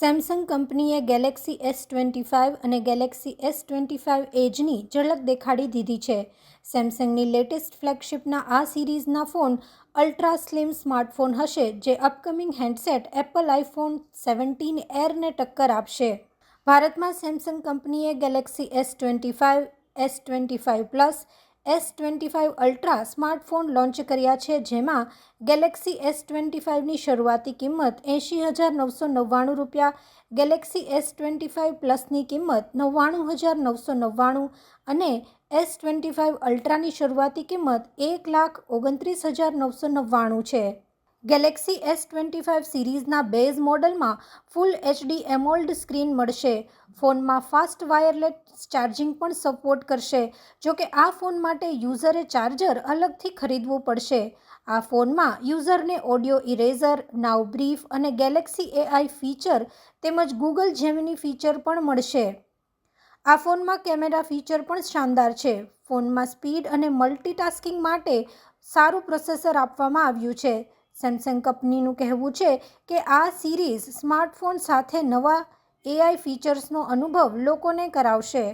Samsung કંપનીએ Galaxy S twenty five અને Galaxy S twenty five એજની ઝલક દેખાડી દીધી છે. સેમસંગની લેટેસ્ટ ફ્લેગશિપના આ સિરીઝના ફોન અલ્ટ્રા સ્લિમ સ્માર્ટફોન હશે, જે upcoming handset Apple iPhone seventeen એરને ટક્કર આપશે. ભારતમાં સેમસંગ કંપનીએ Galaxy S twenty five S twenty five plus S twenty five ultra smartphone launch કર્યા છે, જેમાં ગેલેક્સી એસ ટ્વેન્ટી ફાઇવની શરૂઆતી કિંમત એંશી હજાર નવસો નવ્વાણું રૂપિયા, ગેલેક્સી એસ ટ્વેન્ટી ફાઇવ પ્લસની કિંમત નવ્વાણું હજાર નવસો નવ્વાણું અને એસ ટ્વેન્ટી ફાઇવ અલ્ટ્રાની શરૂઆતી કિંમત એક લાખ ઓગણત્રીસ હજાર નવસો નવ્વાણું છે. ગેલેક્સી એસ ટ્વેન્ટી ફાઇવ સિરીઝના બેઝ મોડલમાં ફૂલ એચડી એમોલ્ડ સ્ક્રીન મળશે. ફોનમાં ફાસ્ટ વાયરલેસ ચાર્જિંગ પણ સપોર્ટ કરશે જો કે આ ફોન માટે યુઝરે ચાર્જર અલગથી ખરીદવું પડશે. આ ફોનમાં યુઝરને ઓડિયો ઇરેઝર નાવ બ્રીફ અને ગેલેક્સી એઆઈ ફીચર તેમજ ગૂગલ જેમની ફીચર પણ મળશે. આ ફોનમાં કેમેરા ફીચર પણ શાનદાર છે. ફોનમાં સ્પીડ અને મલ્ટીટાસ્કિંગ માટે સારું પ્રોસેસર આપવામાં આવ્યું છે. સેમસંગ કંપનીનું કહેવું છે કે આ સિરીઝ સ્માર્ટફોન સાથે નવા એઆઈ ફીચર્સનો અનુભવ લોકોને કરાવશે.